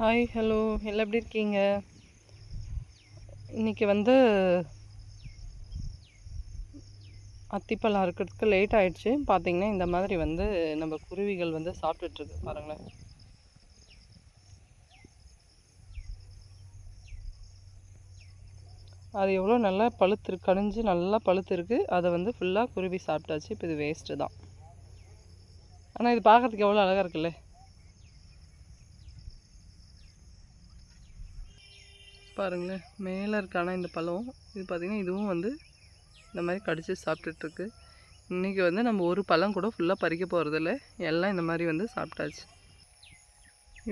Hi hello எல்லாம் எப்படி இருக்கீங்க? இன்றைக்கி வந்து அத்திப்பழம் அறுக்கிறதுக்கு லேட் ஆகிடுச்சு பார்த்தீங்கன்னா இந்த மாதிரி வந்து நம்ம குருவிகள் வந்து சாப்பிட்டுட்ருக்கு பாருங்களேன். அது எவ்வளோ நல்லா பழுத்து கணிஞ்சு நல்லா பழுத்து இருக்குது அதை வந்து ஃபுல்லாக குருவி சாப்பிட்டாச்சு. இப்போ இது வேஸ்ட்டு தான். ஆனால் இது பார்க்கறதுக்கு எவ்வளோ அழகாக இருக்குல்ல? பாருங்களேன் மேலே இருக்கான இந்த பழம்? இது பார்த்திங்கன்னா இதுவும் வந்து இந்த மாதிரி கடிச்சு சாப்பிட்டுட்ருக்கு இன்றைக்கி வந்து நம்ம ஒரு பழம் கூட ஃபுல்லாக பறிக்க போகிறதில்ல எல்லாம் இந்த மாதிரி வந்து சாப்பிட்டாச்சு.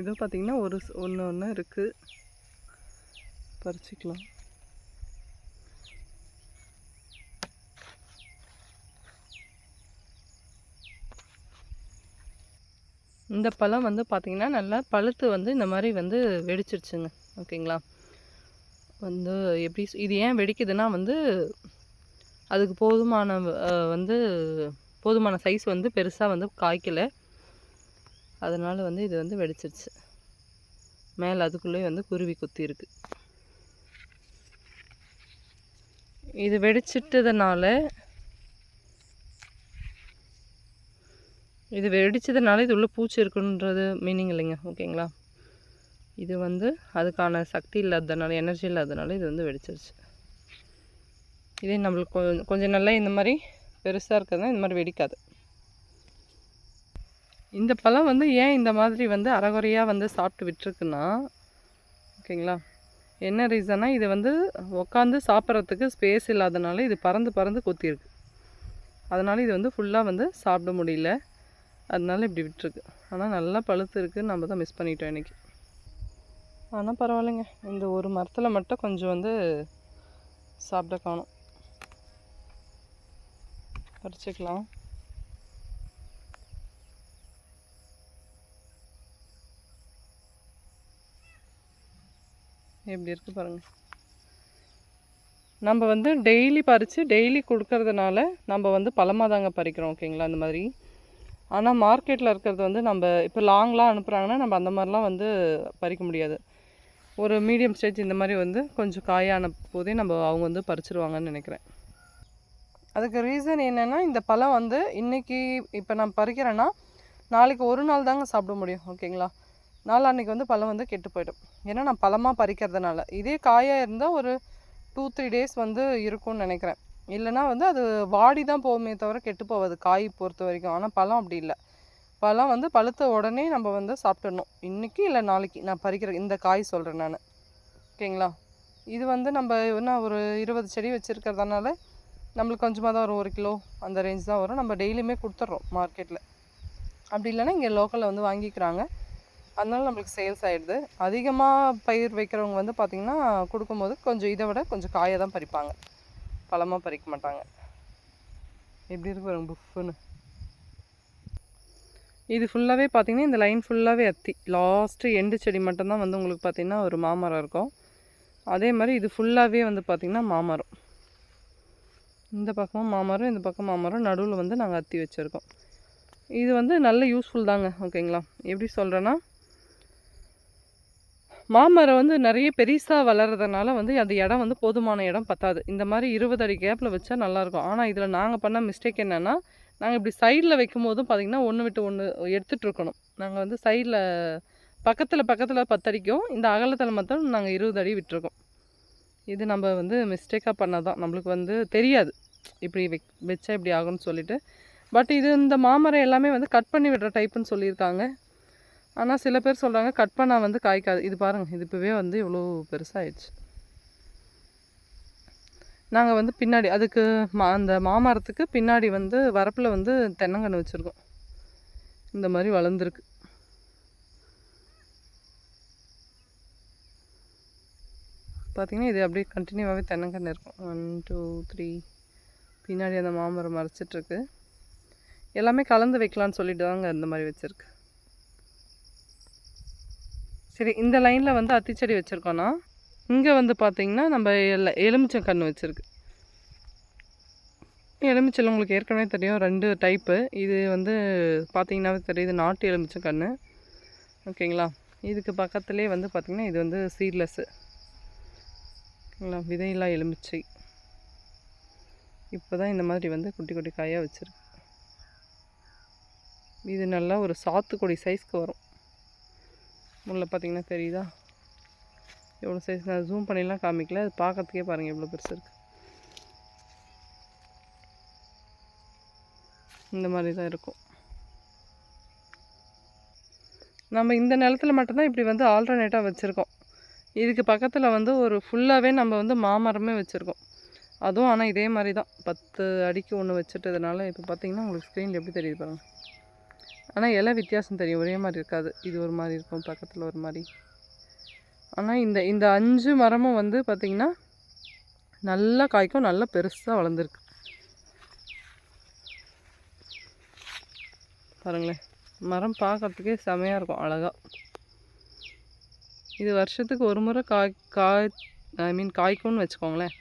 இதோ பார்த்திங்கன்னா ஒரு ஒன்று ஒன்று இருக்குது பறிச்சிக்கலாம். இந்த பழம் வந்து பார்த்திங்கன்னா நல்லா பழுத்து வந்து இந்த மாதிரி வந்து வெடிச்சிருச்சுங்க. ஓகேங்களா? வந்து எப்படி இது ஏன் வெடிக்குதுன்னா வந்து அதுக்கு போதுமான வந்து போதுமான சைஸ் வந்து பெருசாக வந்து காய்க்கலை. அதனால் வந்து இது வந்து வெடிச்சிருச்சு. மேலே அதுக்குள்ளேயே வந்து குருவி குத்தி இருக்கு. இது வெடிச்சிட்டதுனால இது வெடிச்சதுனால இது உள்ள பூச்சி இருக்குன்றது மீனிங் இல்லைங்க. ஓகேங்களா இது வந்து அதுக்கான சக்தி இல்லாததுனால எனர்ஜி இல்லாததுனால இது வந்து வெடிச்சிருச்சு. இதே நம்மளுக்கு கொஞ்சம் கொஞ்சம் நல்லா இந்த மாதிரி பெருசாக இருக்கிறதுனா இந்த மாதிரி வெடிக்காது. இந்த பழம் வந்து ஏன் இந்த மாதிரி வந்து அறகுறையாக வந்து சாப்பிட்டு விட்டுருக்குன்னா ஓகேங்களா? என்ன ரீசன்னா இது வந்து உட்காந்து சாப்பிட்றதுக்கு ஸ்பேஸ் இல்லாதனால இது பறந்து பறந்து கொத்திருக்கு. அதனால் இது வந்து ஃபுல்லாக வந்து சாப்பிட முடியல. அதனால இப்படி விட்டுருக்கு. ஆனால் நல்லா பழுத்து இருக்குது நம்ம தான் மிஸ் பண்ணிட்டோம் இன்னைக்கு. ஆனால் பரவாயில்லைங்க. இந்த ஒரு மரத்தில் மட்டும் கொஞ்சம் வந்து சாப்பிட காணும். பறிச்சுக்கலாம். எப்படி இருக்கு பாருங்க. நம்ம வந்து டெய்லி பறித்து டெய்லி கொடுக்கறதுனால நம்ம வந்து பழமாக தாங்க பறிக்கிறோம் ஓகேங்களா அந்த மாதிரி. ஆனால் மார்க்கெட்டில் இருக்கிறது வந்து நம்ம இப்போ லாங்லாம் அனுப்புகிறாங்கன்னா நம்ம அந்த மாதிரிலாம் வந்து பறிக்க முடியாது. ஒரு மீடியம் ஸ்டேஜ் இந்த மாதிரி வந்து கொஞ்சம் காயான போதே நம்ம அவங்க வந்து பறிச்சிருவாங்கன்னு நினைக்கிறேன். அதுக்கு ரீசன் என்னென்னா இந்த பழம் வந்து இன்னைக்கு இப்போ நான் பறிக்கிறேன்னா நாளைக்கு ஒரு நாள் தாங்க சாப்பிட முடியும் ஓகேங்களா? நாளான்னைக்கு வந்து பழம் வந்து கெட்டு போயிடும். ஏன்னா நான் பழமாக பறிக்கிறதுனால. இதே காயாக இருந்தால் ஒரு டூ த்ரீ டேஸ் வந்து இருக்கும்னு நினைக்கிறேன். இல்லைன்னா வந்து அது வாடி தான் போகுமே தவிர கெட்டு போகாது காய் பொறுத்த வரைக்கும். ஆனால் பழம் அப்படி இல்லை. பழம் வந்து பழுத்த உடனே நம்ம வந்து சாப்பிட்டுடணும். இன்றைக்கி இல்லை நாளைக்கு? நான் பறிக்கிற இந்த காய் சொல்கிறேன் நான். ஓகேங்களா? இது வந்து நம்ம என்ன ஒரு இருபது செடி வச்சுருக்கிறதுனால நம்மளுக்கு கொஞ்சமாக தான் வரும். ஒரு கிலோ அந்த ரேஞ்ச் தான் வரும். நம்ம டெய்லியுமே கொடுத்துட்றோம் மார்க்கெட்டில் அப்படி இல்லைன்னா இங்கே லோக்கலில் வந்து வாங்கிக்கிறாங்க. அதனால நம்மளுக்கு சேல்ஸ் ஆகிடுது அதிகமாக பயிர் வைக்கிறவங்க வந்து பார்த்திங்கன்னா கொடுக்கும்போது கொஞ்சம் இதை விட கொஞ்சம் காயை தான் பறிப்பாங்க. பழமாக பறிக்க மாட்டாங்க. எப்படி இருக்கு பாருங்க புஃப்னு இது ஃபுல்லாகவே பார்த்திங்கன்னா இந்த லைன் ஃபுல்லாகவே அத்தி. லாஸ்ட்டு எண்டு செடி மட்டும்தான் வந்து உங்களுக்கு பார்த்திங்கன்னா ஒரு மாமரம் இருக்கும். அதே மாதிரி இது ஃபுல்லாகவே வந்து பார்த்திங்கன்னா மாமரம். இந்த பக்கமும் மாமரம் இந்த பக்கம் மாமரம். நடுவில் வந்து நாங்கள் அத்தி வச்சுருக்கோம். இது வந்து நல்ல யூஸ்ஃபுல் தாங்க ஓகேங்களா எப்படி சொல்கிறேன்னா மாமரம் வந்து நிறைய பெருசாக வளர்கிறதுனால வந்து அந்த இடம் வந்து போதுமான இடம் பத்தாது. இந்த மாதிரி இருபது அடி கேப்பில் வச்சா நல்லாயிருக்கும் ஆனால் இதில் நாங்கள் பண்ண மிஸ்டேக் என்னென்னா நாங்கள் இப்படி சைடில் வைக்கும் போதும் பார்த்திங்கன்னா ஒன்று விட்டு ஒன்று எடுத்துகிட்டு இருக்கணும் நாங்கள் வந்து சைடில் பக்கத்தில் பக்கத்தில் பத்தடிக்கும். இந்த அகலத்தில் மட்டும் நாங்கள் இருபது அடி விட்டுருக்கோம். இது நம்ம வந்து மிஸ்டேக்காக பண்ணதான். நம்மளுக்கு வந்து தெரியாது. இப்படி வெக் வச்சா இப்படி ஆகும்னு சொல்லிட்டு. பட் இது இந்த மாமரம் எல்லாமே வந்து கட் பண்ணி விடுற டைப்புன்னு சொல்லியிருக்காங்க. ஆனால் சில பேர் சொல்கிறாங்க கட் பண்ணால் வந்து காய்க்காது. இது பாருங்கள் இது இப்போவே வந்து இவ்வளோ பெருசாகிடுச்சு நாங்கள் வந்து பின்னாடி அதுக்கு மா அந்த மாமரத்துக்கு பின்னாடி வந்து வரப்பில் வந்து தென்னங்கன்று வச்சுருக்கோம். இந்த மாதிரி வளர்ந்துருக்கு. பார்த்தீங்கன்னா இது அப்படியே கண்டினியூவாகவே தென்னங்கன்று இருக்கும். ஒன் டூ த்ரீ பின்னாடி அந்த மாமரம் மறைச்சிட்ருக்கு. எல்லாமே கலந்து வைக்கலான்னு சொல்லிட்டு தாங்க இந்த மாதிரி வச்சுருக்கு. சரி இந்த லைனில் வந்து அத்திச்செடி வச்சுருக்கோன்னா இங்கே வந்து பார்த்தீங்கன்னா நம்ம எல்ல எலுமிச்சம் கன்று வச்சுருக்கு. எலுமிச்சல் உங்களுக்கு ஏற்கனவே தெரியும் ரெண்டு டைப்பு இது வந்து பார்த்தீங்கன்னாவே தெரியுது நாட்டு எலுமிச்சம் கன்று ஓகேங்களா இதுக்கு பக்கத்துலேயே வந்து பார்த்திங்கன்னா இது வந்து சீட்லெஸ்ஸு விதையில்லா எலுமிச்சை. இப்போ தான் இந்த மாதிரி வந்து குட்டி குட்டி காயாக வச்சுருக்கு. இது நல்லா ஒரு சாத்துக்குடி சைஸ்க்கு வரும். முள்ள பார்த்தீங்கன்னா தெரியுதா? எவ்வளோ சைஸ் நான் ஜூம் பண்ணிலாம் காமிக்கல. அது பார்க்கறதுக்கே பாருங்கள் எவ்வளோ பெருசு இருக்குது இந்த மாதிரி தான் இருக்கும். நம்ம இந்த நிலத்துல மட்டும்தான் இப்படி வந்து ஆல்டர்னேட்டாக வச்சுருக்கோம். இதுக்கு பக்கத்தில் வந்து ஒரு ஃபுல்லாகவே நம்ம வந்து மாமரமே வச்சுருக்கோம். அதுவும் ஆனால் இதே மாதிரி தான் பத்து அடிக்கு ஒன்று வச்சுட்டதுனால இப்போ பார்த்தீங்கன்னா உங்களுக்கு ஸ்க்ரீனில் எப்படி தெரியுது பாருங்கள் ஆனால் இலை வித்தியாசம் தெரியும். ஒரே மாதிரி இருக்காது. இது ஒரு மாதிரி இருக்கும் பக்கத்தில் ஒரு மாதிரி. ஆனால் இந்த இந்த அஞ்சு மரமும் வந்து பார்த்திங்கன்னா நல்லா காய்க்கும் நல்லா பெருசாக வளர்ந்துருக்கு. பாருங்களேன் மரம் பார்க்கறதுக்கே செமையாக இருக்கும் அழகாக இது வருஷத்துக்கு ஒரு முறை காய் காய் ஐ மீன் காய்க்கும்னு வச்சுக்கோங்களேன்.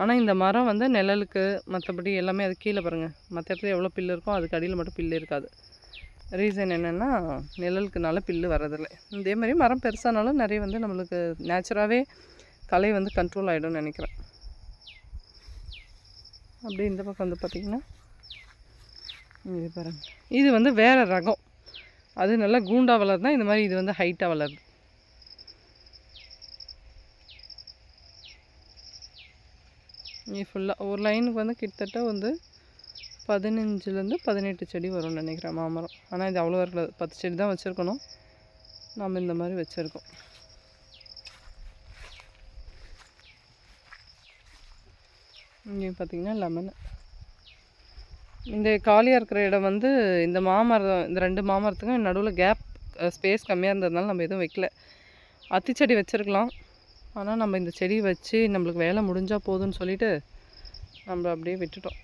ஆனால் இந்த மரம் வந்து நிழலுக்கு மற்றபடி எல்லாமே அது கீழே பாருங்கள் மற்ற இடத்துல எவ்வளோ பில்லு இருக்கோ அதுக்கு அடியில் மட்டும் பில்லு இருக்காது. ரீசன் என்னென்னா நிழலுக்குனால பில்லு வர்றதில்லை. இதே மாதிரி மரம் பெருசானாலும் நிறைய வந்து நம்மளுக்கு நேச்சுராகவே கலை வந்து கண்ட்ரோல் ஆகிடும்னு நினைக்கிறேன். அப்படியே இந்த பக்கம் வந்து பார்த்திங்கன்னா இது பாருங்கள் இது வந்து வேறு ரகம். அது நல்லா கூண்டா வளருதுனா இந்த மாதிரி இது வந்து ஹைட்டாக வளருது. இது ஃபுல்லாக ஒரு லைனுக்கு வந்து கிட்டத்தட்ட வந்து பதினஞ்சுலேருந்து பதினெட்டு செடி வரும்னு நினைக்கிறேன் மாமரம். ஆனால் இது அவ்வளோ இருக்காது பத்து செடி தான் வச்சுருக்கணும். நம்ம இந்த மாதிரி வச்சுருக்கோம். இங்கே பார்த்தீங்கன்னா லெமன். இந்த காலியாக இருக்கிற இடம் வந்து இந்த மாமரம் இந்த ரெண்டு மாமரத்துக்கும் நடுவில் கேப் ஸ்பேஸ் கம்மியாக இருந்ததுனால நம்ம எதுவும் வைக்கல. அத்திச்செடி வச்சுருக்கலாம். ஆனால் நம்ம இந்த செடி வச்சு நம்மளுக்கு வேலை முடிஞ்சால் போதும்னு சொல்லிட்டு நம்ம அப்படியே விட்டுட்டோம்.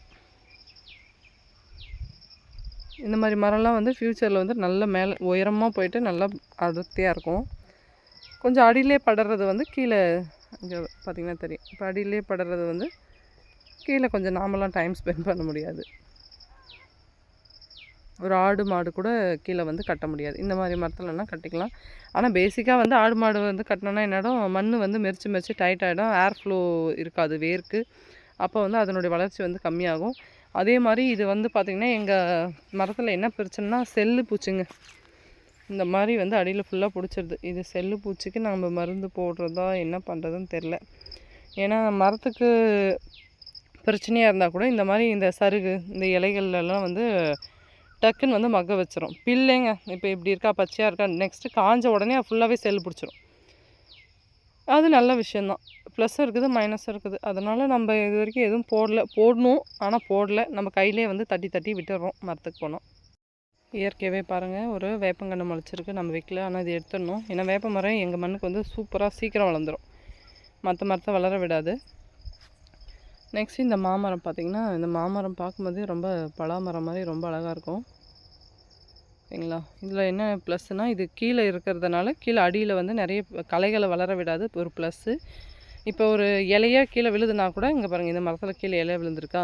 இந்த மாதிரி மரம்லாம் வந்து ஃப்யூச்சரில் வந்து நல்ல மேலே உயரமாக போயிட்டு நல்லா அடர்த்தியாக இருக்கும். கொஞ்சம் அடியிலே படுறது வந்து கீழே இங்கே பார்த்திங்கன்னா தெரியும். இப்போ அடியிலே படுறது வந்து கீழே கொஞ்சம் நாமெல்லாம் டைம் ஸ்பெண்ட் பண்ண முடியாது. ஒரு ஆடு மாடு கூட கீழே வந்து கட்ட முடியாது. இந்த மாதிரி மரத்துலலாம் கட்டிக்கலாம். ஆனால் பேசிக்காக வந்து ஆடு மாடு வந்து கட்டினோன்னா என்னிடம் மண் வந்து மெரிச்சு மெரிச்சு டைட் ஆகிடும் ஏர் ஃப்ளோ இருக்காது வேர்க்கு. அப்போ வந்து அதனுடைய வளர்ச்சி வந்து கம்மியாகும். அதே மாதிரி இது வந்து பார்த்திங்கன்னா எங்கள் மரத்தில் என்ன பிரச்சனைனா செல்லு பூச்சிங்க. இந்த மாதிரி வந்து அடியில் ஃபுல்லாக பிடிச்சிருது. இது செல்லு பூச்சிக்கு நம்ம மருந்து போடுறதா என்ன பண்ணுறதுன்னு தெரில ஏன்னா மரத்துக்கு பிரச்சனையாக இருந்தால் கூட இந்த மாதிரி இந்த சருகு இந்த இலைகள்லாம் வந்து டக்குன்னு வந்து மக்க வச்சிரும். பிள்ளைங்க இப்போ இப்படி இருக்கா பச்சையாக இருக்கா நெக்ஸ்ட்டு காஞ்ச உடனே ஃபுல்லாகவே செல் பிடிச்சிரும். அது நல்ல விஷயந்தான். ப்ளஸ்ஸும் இருக்குது மைனஸும் இருக்குது. அதனால் நம்ம இது வரைக்கும் எதுவும் போடல. போடணும் ஆனால் போடல. நம்ம கையிலே வந்து தட்டி தட்டி விட்டுடுறோம் மரத்துக்கு போனோம். இயற்கையாகவே பாருங்கள் ஒரு வேப்பங்கன்று முளைச்சிருக்கு. நம்ம வைக்கல ஆனால் இது எடுத்துடணும். ஏன்னா வேப்ப மரம் எங்கள் மண்ணுக்கு வந்து சூப்பராக சீக்கிரம் வளர்ந்துடும் மற்ற மரத்தை வளர விடாது. நெக்ஸ்ட் இந்த மாமரம் பார்த்திங்கன்னா இந்த மாமரம் பார்க்கும்போதே ரொம்ப பலாமரம் மாதிரி ரொம்ப அழகாக இருக்கும். ஓகேங்களா இதில் என்ன ப்ளஸ்னால் இது கீழே இருக்கிறதுனால கீழே அடியில் வந்து நிறைய களைகளை வளர விடாது ஒரு ப்ளஸ்ஸு இப்போ ஒரு இலையாக கீழே விழுதுனா கூட இங்கே பாருங்கள் இந்த மரத்தில் கீழே இலையாக விழுந்திருக்கா?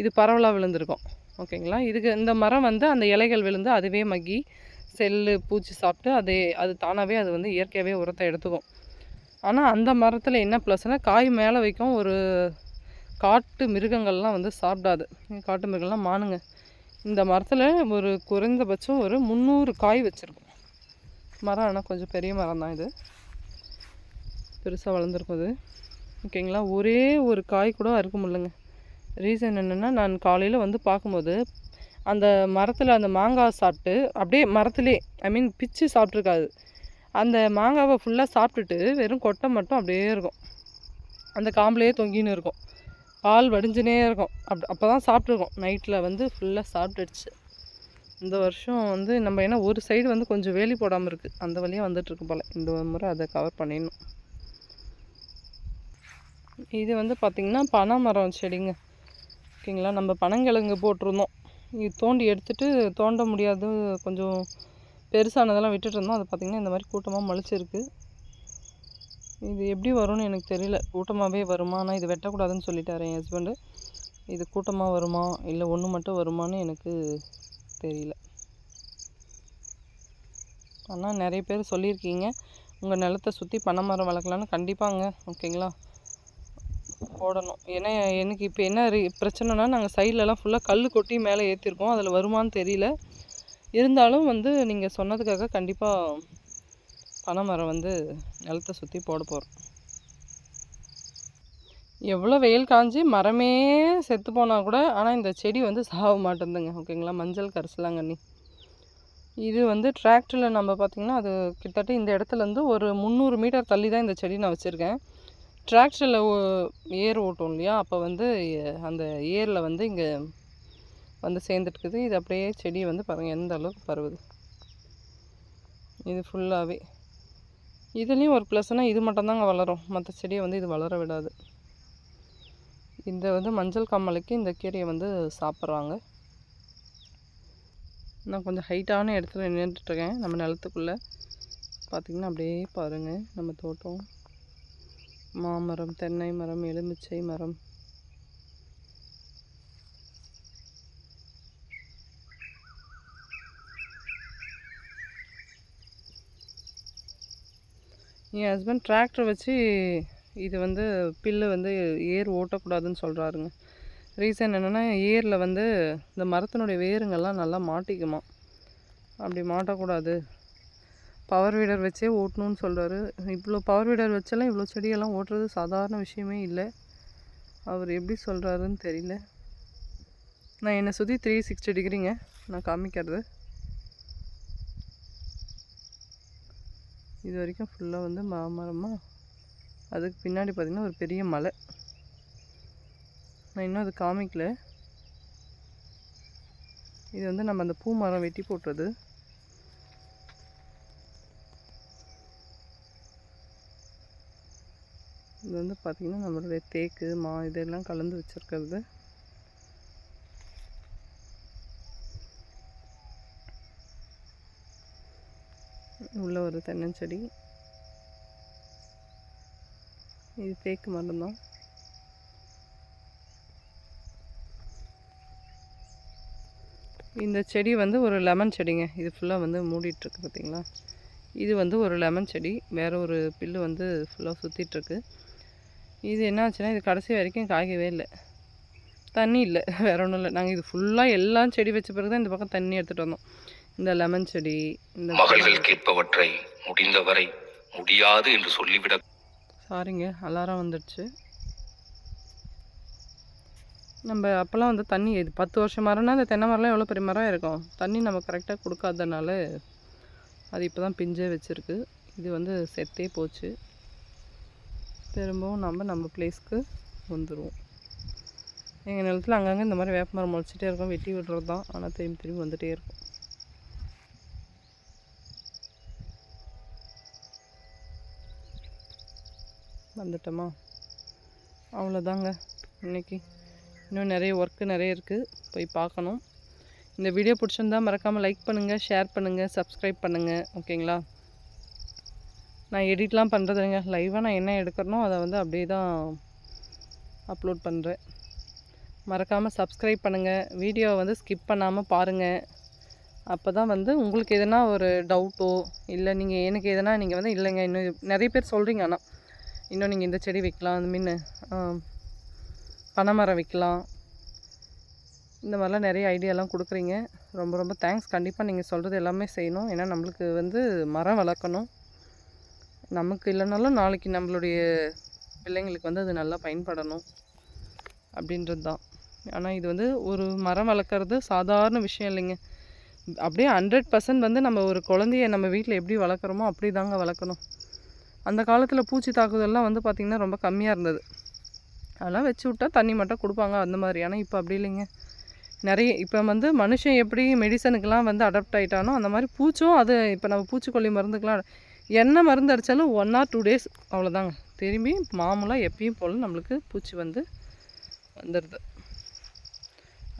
இது பரவலாக விழுந்திருக்கும். ஓகேங்களா? இதுக்கு இந்த மரம் வந்து அந்த இலைகள் விழுந்து அதுவே மக்கி செல்லு பூச்சி சாப்பிட்டு அதே அது தானாகவே அது வந்து இயற்கையாகவே உரத்தை எடுத்துக்கும். ஆனால் அந்த மரத்தில் என்ன ப்ளஸ்னால் காய் மேலே வைக்கும் ஒரு காட்டு மிருகங்கள்லாம் வந்து சாப்பிடாது. காட்டு மிருகங்கள்லாம் மானுங்க. இந்த மரத்தில் ஒரு குறைந்தபட்சம் ஒரு முந்நூறு காய் வச்சுருக்கும். மரம் ஆனால் கொஞ்சம் பெரிய மரம் தான் இது. பெருசாக வளர்ந்துருக்கும் அது. ஓகேங்களா ஒரே ஒரு காய் கூட அறுக்க முடியலங்க. ரீசன் என்னென்னா நான் காலையில் வந்து பார்க்கும்போது அந்த மரத்தில் அந்த மாங்காய் சாப்பிட்டு அப்படியே மரத்துலேயே ஐ மீன் பிச்சு சாப்பிட்ருக்காது அந்த மாங்காவை ஃபுல்லாக சாப்பிட்டுட்டு வெறும் கொட்டை மட்டும் அப்படியே இருக்கும். அந்த காம்புலேயே தொங்கின்னு இருக்கும். பால் வடிஞ்சுனே இருக்கும். அப் அப்போ தான் சாப்பிட்ருக்கோம் நைட்டில் வந்து ஃபுல்லாக சாப்பிட்டுடுச்சு. இந்த வருஷம் வந்து நம்ம ஏன்னா ஒரு சைடு வந்து கொஞ்சம் வேலி போடாமல் இருக்குது அந்த வழியாக வந்துட்டுருக்கு போல். இந்த முறை அதை கவர் பண்ணிடணும். இது வந்து பார்த்திங்கன்னா பனை மரம் செடிங்க. ஓகேங்களா? நம்ம பனங்கிழங்கு போட்டிருந்தோம். இது தோண்டி எடுத்துகிட்டு தோண்ட முடியாது. கொஞ்சம் பெருசானதெல்லாம் விட்டுட்டு இருந்தோம். அது பார்த்திங்கன்னா இந்த மாதிரி கூட்டமாக முளைச்சிருக்கு. இது எப்படி வரும்னு எனக்கு தெரியல. கூட்டமாகவே வருமா? ஆனால் இது வெட்டக்கூடாதுன்னு சொல்லிட்டாரு என் ஹஸ்பண்டு இது கூட்டமாக வருமா? இல்லை ஒன்று மட்டும் வருமானு எனக்கு தெரியல. ஆனால் நிறைய பேர் சொல்லியிருக்கீங்க. உங்கள் நிலத்தை சுற்றி பனை மரம் வளர்க்கலான்னு கண்டிப்பாங்க. ஓகேங்களா? போடணும். ஏன்னா எனக்கு இப்போ என்ன ரி- பிரச்சனைனா நாங்கள் சைட்லலாம் ஃபுல்லாக கல் கொட்டி மேலே ஏற்றிருக்கோம் அதில் வருமான்னு தெரியல. இருந்தாலும் வந்து நீங்கள் சொன்னதுக்காக கண்டிப்பாக பனை மரம் வந்து நிலத்தை சுற்றி போட போகிறோம் எவ்வளோ வெயில் காஞ்சி மரமே செத்து போனால் கூட ஆனால் இந்த செடி வந்து சாக மாட்டேங்குதுங்க ஓகேங்களா? மஞ்சள் கரிசலாங்கண்ணி இது வந்து டிராக்டரில் நம்ம பார்த்திங்கன்னா அது கிட்டத்தட்ட இந்த இடத்துலேருந்து ஒரு முந்நூறு மீட்டர் தள்ளி தான் இந்த செடி நான் வச்சுருக்கேன். டிராக்டரில் ஏர் ஓட்டும் இல்லையா? அப்போ வந்து அந்த ஏரில் வந்து இங்கே வந்து சேர்ந்துட்டுக்குது. இது அப்படியே செடி வந்து பாருங்கள் எந்த அளவுக்கு பருவுது. இது ஃபுல்லாகவே இதுலேயும் ஒரு ப்ளஸ்னால் இது மட்டும்தாங்க வளரும். மற்ற செடியை வந்து இது வளர விடாது. இந்த வந்து மஞ்சள் கம்மலுக்கு இந்த கீரையை வந்து சாப்பிட்றாங்க. நான் கொஞ்சம் ஹைட்டான இடத்துல நின்றுட்டுருக்கேன். நம்ம நிலத்துக்குள்ளே. பார்த்திங்கன்னா அப்படியே பாருங்கள் நம்ம தோட்டம். மாமரம் தென்னை மரம் எலுமிச்சை மரம். என் ஹஸ்பண்ட் டிராக்டர் வச்சு இது வந்து பில்லு வந்து ஏர் ஓட்டக்கூடாதுன்னு சொல்கிறாருங்க ரீசன் என்னென்னா ஏரில் வந்து இந்த மரத்தினுடைய வேருங்கெல்லாம் நல்லா மாட்டிக்குமா. அப்படி மாட்டக்கூடாது. பவர் வீடர் வச்சே ஓட்டணும்னு சொல்கிறாரு இவ்வளோ பவர் வீடர் வச்செல்லாம் இவ்வளோ செடியெல்லாம் ஓட்டுறது சாதாரண விஷயமே இல்லை. அவர் எப்படி சொல்கிறாருன்னு தெரியல. நான் என்னை சுற்றி த்ரீ சிக்ஸ்டி டிகிரிங்க நான் காமிக்கிறது. இது வரைக்கும் ஃபுல்லாக வந்து மாமரமாக அதுக்கு பின்னாடி பார்த்திங்கன்னா ஒரு பெரிய மலை. நான் இன்னும் அது காமிக்கல. இது வந்து நம்ம அந்த பூ மரம் வெட்டி போட்டுறது இது வந்து பார்த்திங்கன்னா நம்மளுடைய தேக்கு மா இதெல்லாம் கலந்து வச்சுருக்கிறது உள்ள ஒரு தென்னஞ்செடி. இது தேக்கு மரம் தான் இந்த செடி வந்து ஒரு லெமன் செடிங்க. இது ஃபுல்லாக வந்து மூடிட்டுருக்கு பார்த்தீங்களா இது வந்து ஒரு லெமன் செடி. வேற ஒரு பில்லு வந்து ஃபுல்லாக சுற்றிட்டுருக்கு இது என்ன ஆச்சுன்னா இது கடைசி வரைக்கும் காய்க்கவே இல்லை. தண்ணி இல்லை. வேற ஒன்றும் இல்லை. நாங்கள் இது ஃபுல்லாக எல்லாம் செடி வச்ச பிறகு தான் இந்த பக்கம் தண்ணி எடுத்துகிட்டு வந்தோம். இந்த லெமன் செடி இந்த மகள்கள் கேட்பவற்றை முடிந்தவரை முடியாது என்று சொல்லிவிட சாரிங்க அலாரம் வந்துடுச்சு. நம்ம அப்போல்லாம் வந்து தண்ணி இது பத்து வருஷம் மரம்னா அந்த தென்னை மரம்லாம் எவ்வளோ பெரிய மரம் இருக்கும்? தண்ணி நம்ம கரெக்டாக கொடுக்காதனால அது இப்போ தான் பிஞ்சே வச்சுருக்கு. இது வந்து செத்தே போச்சு. திரும்பவும் நம்ம நம்ம பிளேஸ்க்கு வந்துடுவோம் எங்கள் நிலத்தில் அங்கங்கே இந்த மாதிரி வேப்ப மரம் முளைச்சிட்டே இருக்கும் வெட்டி விடுறது தான் ஆனால் திரும்பி திரும்பி வந்துகிட்டே இருக்கும். வந்துட்டோமா? அவ்வளோதாங்க இன்னைக்கு. இன்னும் நிறைய ஒர்க்கு நிறைய இருக்குது போய் பார்க்கணும். இந்த வீடியோ பிடிச்சிருந்தா மறக்காமல் லைக் பண்ணுங்கள் ஷேர் பண்ணுங்கள் சப்ஸ்கிரைப் பண்ணுங்கள் ஓகேங்களா? நான் எடிட்லாம் பண்ணுறதுங்க லைவாக நான் என்ன எடுக்கிறனோ அதை வந்து அப்படியே தான் அப்லோட் பண்ணுறேன் மறக்காமல் சப்ஸ்கிரைப் பண்ணுங்கள் வீடியோவை வந்து ஸ்கிப் பண்ணாமல் பாருங்கள் அப்போ தான் வந்து உங்களுக்கு எதனா ஒரு டவுட்டோ இல்லை நீங்கள் எனக்கு எதனா நீங்கள் வந்து இல்லைங்க. இன்னும் நிறைய பேர் சொல்கிறீங்க ஆனால் இன்னும் நீங்கள் இந்த செடி வைக்கலாம் அந்த மீன் பனைமரம் வைக்கலாம். இந்த மாதிரிலாம் நிறைய ஐடியாலாம் கொடுக்குறீங்க. ரொம்ப ரொம்ப தேங்க்ஸ் கண்டிப்பாக நீங்கள் சொல்கிறது எல்லாமே செய்யணும். ஏன்னா நம்மளுக்கு வந்து மரம் வளர்க்கணும். நமக்கு இல்லைனாலும் நாளைக்கு நம்மளுடைய பிள்ளைங்களுக்கு வந்து அது நல்லா பயன்படணும் அப்படின்றது தான். ஆனால் இது வந்து ஒரு மரம் வளர்க்குறது சாதாரண விஷயம் இல்லைங்க. அப்படியே ஹண்ட்ரட் பர்சன்ட் வந்து நம்ம ஒரு குழந்தைய நம்ம வீட்டில் எப்படி வளர்க்குறோமோ அப்படி தாங்க வளர்க்கணும். அந்த காலத்தில் பூச்சி தாக்குதல்லாம் வந்து பார்த்திங்கன்னா ரொம்ப கம்மியாக இருந்தது. அதெல்லாம் வச்சு விட்டா தண்ணி மட்டும் கொடுப்பாங்க அந்த மாதிரி. ஆனால் இப்போ அப்படி இல்லைங்க. நிறைய இப்போ வந்து மனுஷன் எப்படி மெடிசனுக்கெலாம் வந்து அடாப்ட் ஆகிட்டானோ அந்த மாதிரி பூச்சும் அது இப்போ நம்ம பூச்சிக்கொல்லி மருந்துக்கெலாம் என்ன மருந்து அடித்தாலும் ஒன் ஆர் டூ டேஸ் அவ்வளோதாங்க திரும்பி மாமூலாக எப்பயும் போல் நம்மளுக்கு பூச்சி வந்து வந்துடுது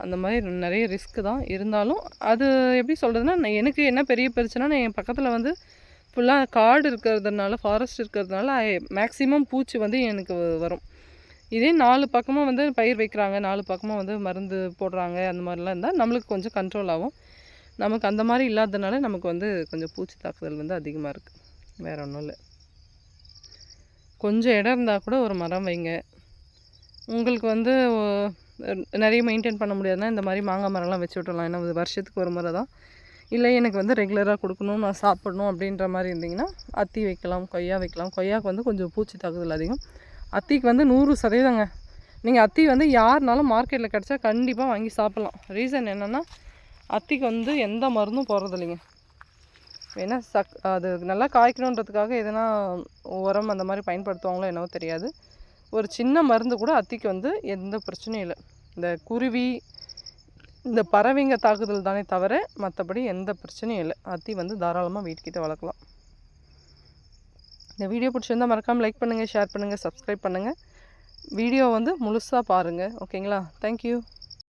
அந்த மாதிரி நிறைய ரிஸ்க்கு தான். இருந்தாலும் அது எப்படி சொல்கிறதுனா எனக்கு என்ன பெரிய பிரச்சனைனா என் பக்கத்தில் வந்து ஃபுல்லாக காடு இருக்கிறதுனால ஃபாரஸ்ட் இருக்கிறதுனால மேக்ஸிமம் பூச்சி வந்து எனக்கு வரும். இதே நாலு பக்கமும் வந்து பயிர் வைக்கிறாங்க. நாலு பக்கமும் வந்து மருந்து போடுறாங்க. அந்த மாதிரிலாம் இருந்தால் நம்மளுக்கு கொஞ்சம் கண்ட்ரோல் ஆகும். நமக்கு அந்த மாதிரி இல்லாததுனால நமக்கு வந்து கொஞ்சம் பூச்சி தாக்குதல் வந்து அதிகமாக இருக்குது வேற ஒன்றும் இல்லை. கொஞ்சம் இடம் இருந்தால் கூட ஒரு மரம் வைங்க. உங்களுக்கு வந்து நிறைய மெயின்டைன் பண்ண முடியாதுன்னா இந்த மாதிரி மாங்காய் மரம்லாம் வச்சு விட்டுறலாம். ஏன்னா வருஷத்துக்கு ஒரு முறை தான். இல்லை எனக்கு வந்து ரெகுலராக கொடுக்கணும் நான் சாப்பிடணும் அப்படின்ற மாதிரி இருந்தீங்கன்னா அத்தி வைக்கலாம் கொய்யா வைக்கலாம். கொய்யாவுக்கு வந்து கொஞ்சம் பூச்சி தாக்குதல் அதிகம். அத்திக்கு வந்து நூறு சதவீதங்க. நீங்கள் அத்தி வந்து யாருனாலும் மார்க்கெட்டில் கிடச்சா கண்டிப்பாக வாங்கி சாப்பிட்லாம். ரீசன் என்னென்னா அத்திக்கு வந்து எந்த மருந்தும் போடுறதில்லைங்க. இல்லைங்க சக் அது நல்லா காய்க்கணுன்றதுக்காக எதனா உரம் அந்த மாதிரி பயன்படுத்துவாங்களோ என்னவோ தெரியாது. ஒரு சின்ன மருந்து கூட அத்திக்கு வந்து எந்த பிரச்சனையும் இல்லை. இந்த குருவி இந்த பறவைங்க தாக்குதல் தானே தவிர மற்றபடி எந்த பிரச்சனையும் இல்லை. அத்தி வந்து தாராளமாக வீட்டுக்கிட்ட வளர்க்கலாம். இந்த வீடியோ பிடிச்சிருந்தா மறக்காமல் லைக் பண்ணுங்கள் ஷேர் பண்ணுங்கள் சப்ஸ்கிரைப் பண்ணுங்கள் வீடியோ வந்து முழுசாக பாருங்கள் ஓகேங்களா தேங்க்யூ